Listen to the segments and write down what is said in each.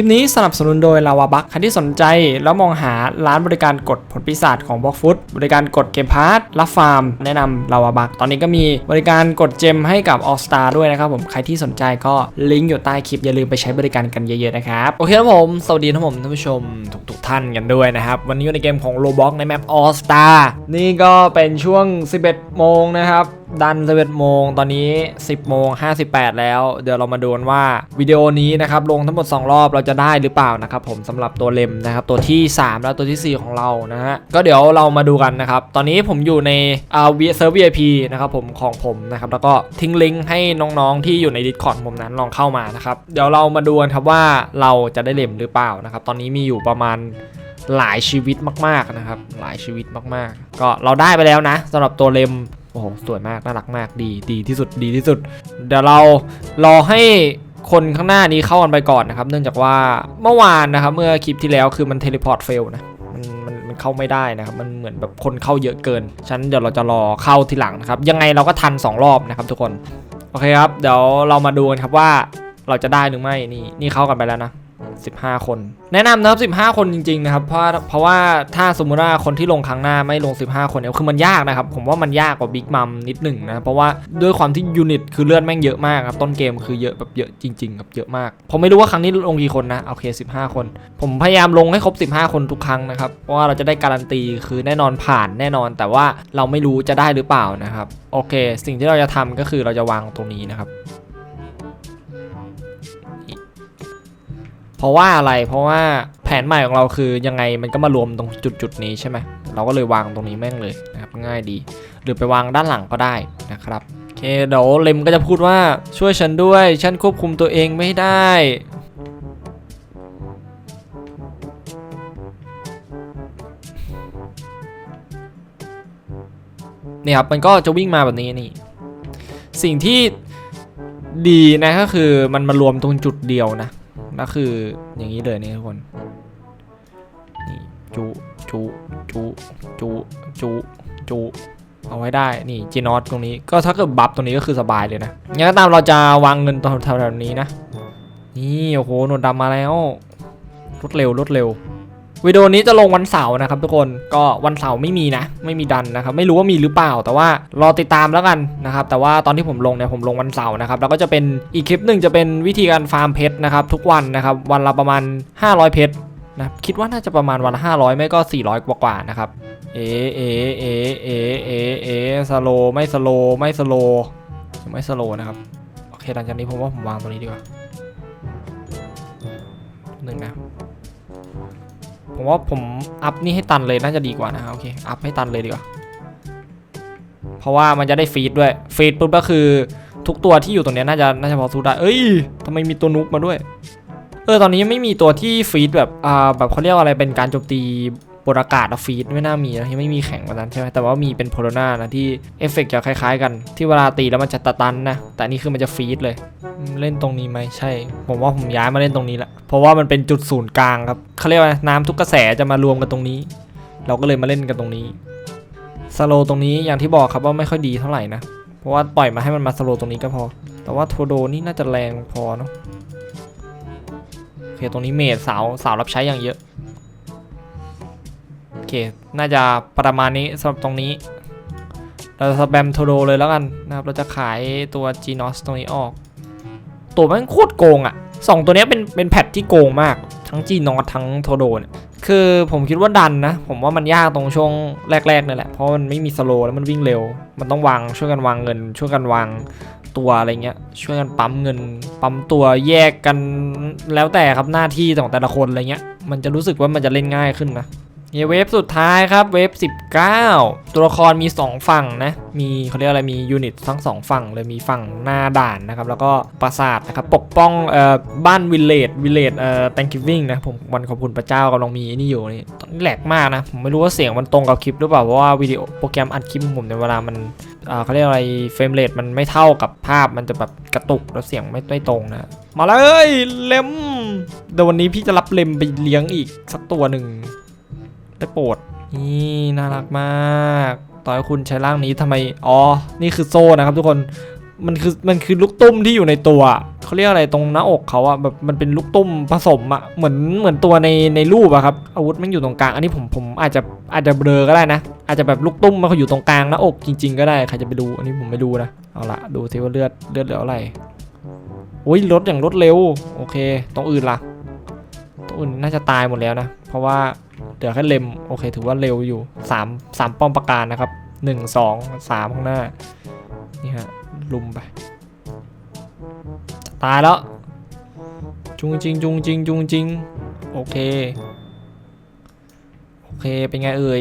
ลิปนี้สนับสนุนโดยลาวาบัคใครที่สนใจแล้วมองหาร้านบริการกดผลปีศาจของบล็อกฟุตบริการกดเกมพาร์ทรับฟาร์ม แนะนำลาวาบัคตอนนี้ก็มีบริการกดเจมให้กับ All Star ด้วยนะครับผมใครที่สนใจก็ลิงก์อยู่ใต้คลิปอย่าลืมไปใช้บริการกันเยอะๆนะครับโอเคครับผมสวัสดีท่านผมท่านผู้ชมทุกๆท่านกันด้วยนะครับวันนี้อยู่ในเกมของ Roblox ในแมป All Star นี่ก็เป็นช่วง 11 โมงนะครับ ดัน11โมงตอนนี้ 10โมง58 แล้ว เดี๋ยวเรามาดูกันว่าวิดีโอนี้นะครับลงทั้งหมด 2 รอบเราจะได้หรือเปล่านะครับผมสำหรับตัวเลมนะครับตัวที่ 3 แล้วตัวทีสี่ 4 ของเรานะฮะก็เดี๋ยวเรามาดูกันนะครับตอนนี้ผมอยู่ในอ่าเซิร์ฟ VIP นะครับผมของผมนะครับแล้วก็ทิ้งลิงก์ให้น้องๆที่อยู่ใน Discord ผมนั้นลองเข้ามานะครับเดี๋ยวเรามาดูกันครับว่าเราจะได้เลมหรือเปล่านะครับตอนนี้มีอยู่ประมาณหลายชีวิตมากๆนะครับ หลายชีวิตมากๆ ก็เราได้ไปแล้วนะสำหรับตัวเลม โอ้โห สวยมาก น่ารักมาก ดี ดีที่สุด ดีที่สุด เดี๋ยวเรารอให้คนข้างหน้านี้เข้ากันไปก่อนนะครับ เนื่องจากว่าเมื่อวานนะครับ เมื่อคลิปที่แล้วคือมันเทเลพอร์ตเฟลนะ มันมันมันเข้าไม่ได้นะครับ มันเหมือนแบบคนเข้าเยอะเกิน ฉันเดี๋ยวเราจะรอเข้าทีหลังนะครับ ยังไงเราก็ทัน 2 รอบนะครับทุกคน โอเคครับ เดี๋ยวเรามาดูกันครับว่าเราจะได้หรือไม่ นี่ นี่เข้ากันไปแล้วนะ 15 คน แนะนำนะครับ15 คนจริงๆนะครับเพราะเพราะว่าถ้าสมมุติว่าคนที่ลงครั้งหน้าไม่ลง 15 คนเนี่ยคือมันยากนะครับ ผมว่ามันยากกว่าบิ๊กมัมนิดหนึ่งนะเพราะว่าด้วยความที่ยูนิตคือเลือดแม่งเยอะมากครับต้นเกมคือเยอะแบบเยอะจริงๆครับเยอะมากผมไม่รู้ว่าครั้งนี้ลงกี่คนนะโอเค 15 คน ผมพยายามลงให้ครบ 15 คนทุกครั้งนะครับเพราะว่าเราจะได้การันตีคือแน่นอนผ่านแน่นอน แต่ว่าเราไม่รู้จะได้หรือเปล่านะครับโอเค สิ่งที่เราจะทำก็คือเราจะวางตรงนี้นะครับ เพราะว่าอะไรเพราะว่าแผนใหม่ของเราคือยังไงมันก็มารวมตรงจุดจุดนี้ใช่ไหมเราก็เลยวางตรงนี้แม่งเลยนะครับง่ายดี หรือไปวางด้านหลังก็ได้นะครับโอเคเดี๋ยวเลมก็จะพูดว่าช่วยฉันด้วย ฉันควบคุมตัวเองไม่ได้เนี่ยครับมันก็จะวิ่งมาแบบนี้นี่ สิ่งที่ดีนะก็คือมันมารวมตรงจุดเดียวนะ ก็คืออย่างนี้เลยนี่ทุกคน นี่จุจุจุจุจุจุเอาไว้ได้ นี่จีนอตตรงนี้ ก็ถ้าเกิดบัฟตรงนี้ก็คือสบายเลยนะงั้นก็ตามเราจะวางเงินตอนแถวๆนี้นะ นี่โอ้โหหนวดดำมาแล้วรวดเร็วรวดเร็ว วิดีโอนี้จะลงวันเสาร์นะครับทุกคนก็วันเสาร์ไม่มีนะ ไม่มีดันนะครับ ไม่รู้ว่ามีหรือเปล่า แต่ว่ารอติดตามแล้วกันนะครับ แต่ว่าตอนที่ผมลงเนี่ยผมลงวันเสาร์นะครับ แล้วก็จะเป็นอีกคลิปหนึ่งจะเป็นวิธีการฟาร์มเพชรนะครับ ทุกวันนะครับ วันละประมาณ 500 เพชรนะคิดว่าน่าจะประมาณวันละ500 ไม่ก็ 400 กว่าๆนะครับเอเอเอเอเอเอสโลไม่สโลไม่สโลไม่สโลนะครับโอเคหลังจากนี้ผมว่าผมวางตรงนี้ดีกว่าหนึ่งนะ ผมว่าผมอัพนี่ให้ตันเลยน่าจะดีกว่านะโอเคอัพให้ตันเลยดีกว่า เพราะว่ามันจะได้ฟีดด้วยฟีดปุ๊บก็คือทุกตัวที่อยู่ตรงนี้น่าจะน่าจะพอสู้ได้ เอ้ยทำไมมีตัวนุกมาด้วย เออตอนนี้ไม่มีตัวที่ฟีดแบบอ่าแบบเขาเรียกว่าอะไรเป็นการโจมตีบนอากาศอะฟีดไม่น่ามีนะที่ไม่มีแข่งแบบนั้นใช่ไหมแต่ว่ามีเป็นโพโลนานะที่เอฟเฟกต์จะคล้ายๆ กันที่เวลาตีแล้วมันจะตะตันนะแต่นี่คือมันจะฟีดเลย เล่นตรงนี้ไหมใช่ ผมว่าผมย้ายมาเล่นตรงนี้ละเพราะว่ามันเป็นจุดศูนย์กลางครับเขาเรียกว่าน้ำทุกกระแสจะมารวมกันตรงนี้ เราก็เลยมาเล่นกันตรงนี้สโลตรงนี้อย่างที่บอกครับว่าไม่ค่อยดีเท่าไหร่นะเพราะว่าปล่อยมาให้มันมาสโลตรงนี้ก็พอ แต่ว่าโทโดนี่น่าจะแรงพอเนาะโอเคตรงนี้เมดสาวสาวรับใช้อย่างเยอะโอเคน่าจะประมาณนี้สำหรับตรงนี้เราจะสแปมโทโดเลยแล้วกันนะครับ เราจะขายตัว g n o s ตรงนี้ออก ตัวมันโคตรโกงอะ่ะสองตัวนี้เป็นเป็นแพทที่โกงมากทั้ง g n o s ทั้งโทโดเนี่ยคือผมคิดว่าดันนะ ผมว่ามันยากตรงช่วงแรกๆนี่แหละเพราะมันไม่มีสโลแล้วมันวิ่งเร็ว มันต้องวางช่วยกันวางเงิน ช่วยกันวางตัวอะไรเงี้ยช่วยกันปั๊มเงิน ปั๊มตัวแยกกันแล้วแต่ครับหน้าที่ของแต่ละคนอะไรเงี้ยมันจะรู้สึกว่ามันจะเล่นง่ายขึ้นนะ เยเวฟสุดท้ายครับเวฟ19 ตัวละครมี 2 ฝั่งนะมีเขาเรียกอะไรมียูนิตทั้ง 2 ฝั่งเลยมีฝั่งหน้าด่านนะครับแล้วก็ปราสาทนะครับปกป้องเอ่อบ้านวิลเลจวิลเลจเอ่อ Thanksgiving นะผมวันขอบคุณพระเจ้ากำลังมีอ้นี่อยู่นี่ตอนนี้แหลกมากนะผมไม่รู้ว่าเสียงมันตรงกับคลิปหรือเปล่าเพราะว่าวิดีโอโปรแกรมอัดคลิปผมในเวลามันอ่าเขาเรียกอะไรเฟรมเรทมันไม่เท่ากับภาพมันจะแบบกระตุกแล้วเสียงไม่ไม่ตรงนะมาเลยเลมเดี๋ยววันนี้พี่จะรับเลมไปเลี้ยงอีกสักตัวหนึ่ง ได้โปรดนี่น่ารักมาก ต่อให้คุณใช้ร่างนี้ทำไม อ๋อ นี่คือโซ่นะครับทุกคน มันคือมันคือลูกตุ้มที่อยู่ในตัวเขาเรียกอะไรตรงหน้าอกเขาอะแบบมันเป็นลูกตุ้มผสมอะเหมือนเหมือนตัวในในรูปอะครับอาวุธมันอยู่ตรงกลางอันนี้ผมผมอาจจะอาจจะเบลอก็ได้นะ อาจจะแบบลูกตุ้มมันอยู่ตรงกลางหน้าอกจริง ๆ ก็ได้ใครจะไปดูอันนี้ผมไม่ดูนะเอาละดูสิว่าเลือดเลือดเหลืออะไรโอ้ยลดอย่างรวดเร็วโอเคตรงอื่นล่ะ ตรงอื่นน่าจะตายหมดแล้วนะ เพราะว่าเหลือแค่เล็มโอเค ถือว่าเร็วอยู่สามสามป้อมประการนะครับหนึ่งสองสามข้างหน้า นี่ฮะ ลุมไป ตายแล้ว จุงจริงจุงจริงจุงจริง โอเค โอเค เป็นไงเอ่ย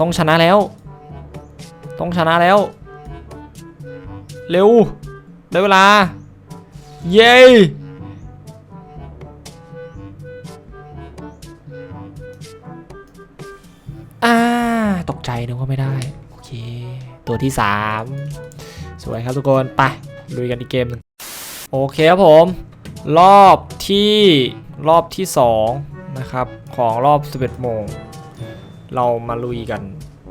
ต้องชนะแล้ว ต้องชนะแล้ว เร็ว ได้เวลา เย้ ใจนึกว่าไม่ได้ โอเค ตัวที่ 3 สวยครับทุกคนไปลุยกันอีกเกมหนึ่งโอเคครับผม รอบที่รอบที่ 2 นะครับ ของรอบ 11โมง เรามาลุยกัน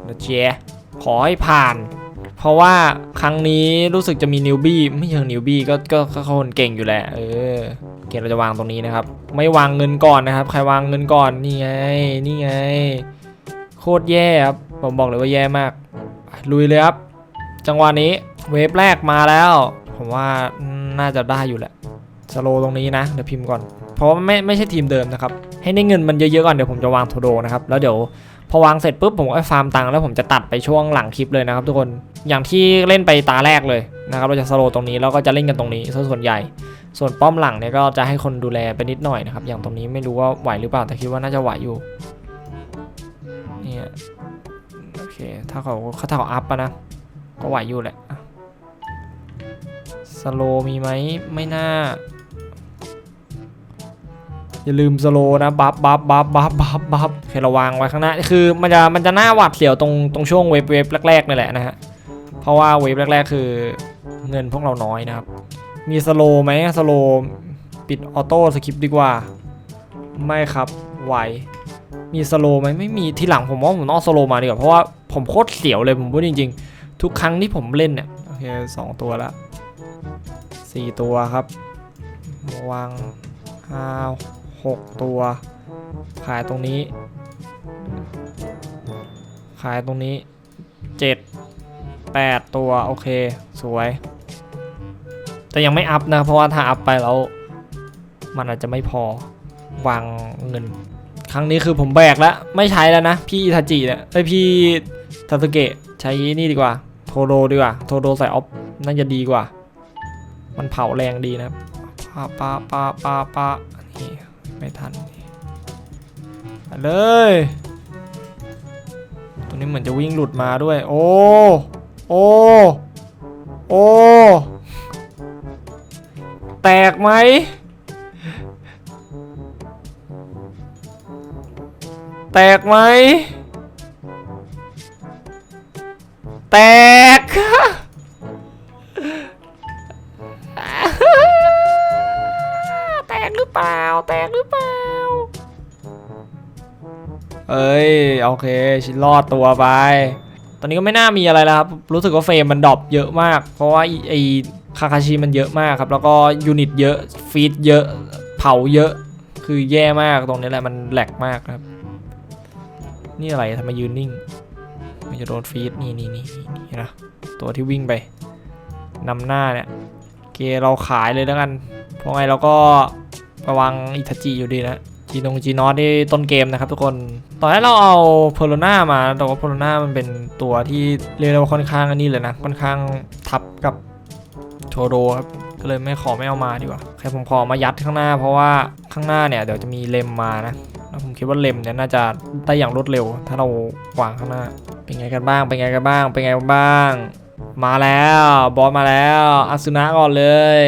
นะเจ๊ขอให้ผ่าน เพราะว่าครั้งนี้รู้สึกจะมีนิวบี้ไม่เชิงนิวบี้ก็ก็ก็คนเก่งอยู่แหละเออเกมเราจะวางตรงนี้นะครับ ไม่วางเงินก่อนนะครับ ใครวางเงินก่อนนี่ไงนี่ไง โคตรแย่ครับ ผมบอกเลยว่าแย่มาก ลุยเลยครับ จังหวะนี้เวฟแรกมาแล้ว ผมว่าน่าจะได้อยู่แหละสโลตรงนี้นะเดี๋ยวพิมพ์ก่อน เพราะว่าไม่ไม่ใช่ทีมเดิมนะครับ ให้ได้เงินมันเยอะๆก่อนเดี๋ยวผมจะวางโทโดนะครับแล้วเดี๋ยวพอวางเสร็จปุ๊บผมก็ฟาร์มตังค์แล้วผมจะตัดไปช่วงหลังคลิปเลยนะครับ ทุกคนอย่างที่เล่นไปตาแรกเลยนะครับเราจะสโลตรงนี้แล้วก็จะเล่นกันตรงนี้ซะส่วนใหญ่ ส่วนป้อมหลังเนี่ยก็จะให้คนดูแลไปนิดหน่อยนะครับอย่างตรงนี้ไม่รู้ว่าไหวหรือเปล่าแต่คิดว่าน่าจะไหวอยู่ ถ้าเขาเขาถ้าเขาอัพอะนะ ก็ไหวอยู่แหละ สโลมีไหมไม่น่า อย่าลืมสโลนะบัฟบัฟบัฟบัฟบัฟบัฟโอเคราวางไว้ข้างหน้า คือมันจะมันจะหน้าหวาดเสียวตรงตรงช่วงเวฟเวฟแรกๆนี่แหละนะฮะ เพราะว่าเวฟแรกๆ คือเงินพวกเราน้อยนะครับ มีสโลไหมสโลปิดออโต้สคริปดีกว่า ไม่ครับไหวมีสโลไหมไม่มีทีหลังผมว่าผมต้องสโลมาดีกว่าเพราะว่า ผมโคตรเสียวเลยผมพูดจริง ๆ ทุกครั้งที่ผมเล่นเนี่ยโอเคสองตัวละสี่ตัวครับวางห้าหกตัว ขายตรงนี้ ขายตรงนี้เจ็ดแปดตัว โอเค สวย แต่ยังไม่อัพนะ เพราะว่าถ้าอัพไปแล้ว มันอาจจะไม่พอวางเงิน ครั้งนี้คือผมแบกแล้ว ไม่ใช้แล้วนะ พี่อิทาจิเนี่ยไอพี่ ทาสเกะใช้นี่ดีกว่า โทโดดีกว่า โทโดใส่ออฟน่าจะดีกว่า มันเผาแรงดีนะครับปาปาปาปาปานี่ไม่ทันเลยตัวนี้เหมือนจะวิ่งหลุดมาด้วย โอ้ โอ้ โอ้ แตกไหมแตกไหม แตก แตกหรือเปล่า แตกหรือเปล่า เอ้ย โอเค ชิ้นรอดตัวไป ตอนนี้ก็ไม่น่ามีอะไรแล้วครับ รู้สึกว่าเฟรมมันดรอปเยอะมาก เพราะว่าไอ้ไอคาคาชิมันเยอะมากครับ แล้วก็ยูนิตเยอะ ฟีดเยอะ เผาเยอะ คือแย่มาก ตรงนี้แหละมันแหลกมากครับ นี่อะไรทำไมยืนนิ่ง มันจะโดนฟีดนี่นี่นี่นี่นะตัวที่วิ่งไปนำหน้าเนี่ยเคเราขายเลยแล้วกัน เพราะไงเราก็ระวังอิทาจิอยู่ดีนะจีนงจีนอสที่ต้นเกมนะครับทุกคนต่อให้เราเอาเพโลนามาแต่ว่าเพโลนามันเป็นตัวที่เรียกได้ว่าค่อนข้างอันนี้เลยนะค่อนข้างทับกับโทโดครับก็เลยไม่ขอไม่เอามาดีกว่าแค่ผมขอมายัดข้างหน้า เพราะว่าข้างหน้าเนี่ยเดี๋ยวจะมีเลมมานะแล้วผมคิดว่าเลมเนี่ยน่าจะได้อย่างรวดเร็ว ถ้าเราวางข้างหน้า เป็นไงกันบ้าง เป็นไงกันบ้าง เป็นไงบ้าง มาแล้ว บอสมาแล้วอาซึนะก่อนเลย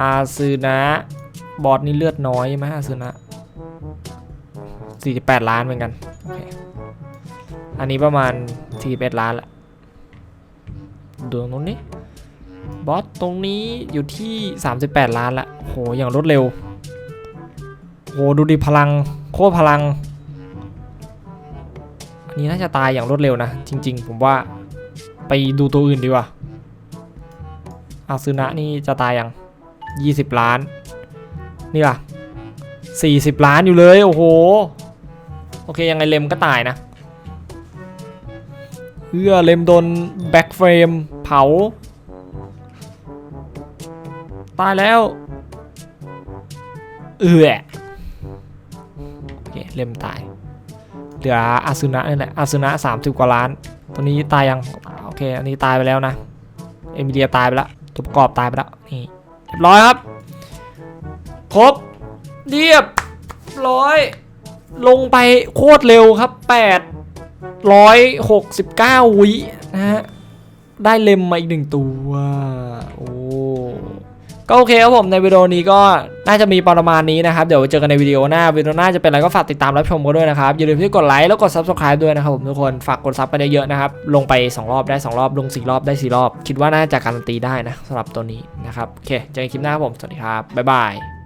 อาซึนะ บอสนี่เลือดน้อยไหมอาซึนะ48 ล้านเหมือนกันโอเคอันนี้ประมาณ 41 ล้านละดูตรงนี้ บอสตรงนี้อยู่ที่ 38 ล้านละโห อย่างรวดเร็ว โห ดูดิพลัง โคตรพลัง นนี้น่าจะตายอย่างรวดเร็วนะ จริง ๆ ผมว่าไปดูตัวอื่นดีกว่าอาซึนะนี่จะตายอยัง20 ล้าน นี่ล่ะ 40 ล้านอยู่เลย โอ้โห โอเค ยังไงเลมก็ตายนะเพื่อเลมโดนแบ็กเฟรมเผา ตายแล้ว เอือโอเค เลมตาย เหลืออาซึนะนี่แหละอาซึนะ30กว่าล้าน ตัวนี้ตายยัง โอเค อันนี้ตายไปแล้วนะ เอมิเลียตายไปแล้วตัวประกอบตายไปแล้ว นี่เรียบร้อยครับ ครบ เรียบร้อย ลงไปโคตรเร็วครับ869วินะฮะ ได้เลมมาอีกหนึ่งตัว โอ้ ก็โอเคครับผมในวิดีโอนี้ก็น่าจะมีประมาณนี้นะครับ เดี๋ยวเจอกันในวิดีโอหน้าวิดีโอหน้าจะเป็นอะไรก็ฝากติดตามรับชมกันด้วยนะครับ อย่าลืมที่กดไลค์แล้วกด subscribe ด้วยนะครับผมทุกคนฝากกดซับไปเยอะๆนะครับ ลงไป 2 รอบได้ 2 รอบ ลง 4 รอบได้ 4 รอบ คิดว่าน่าจะการันตีได้นะสำหรับตัวนี้นะครับโอเคเจอกันคลิปหน้าครับผมสวัสดีครับบ๊ายบาย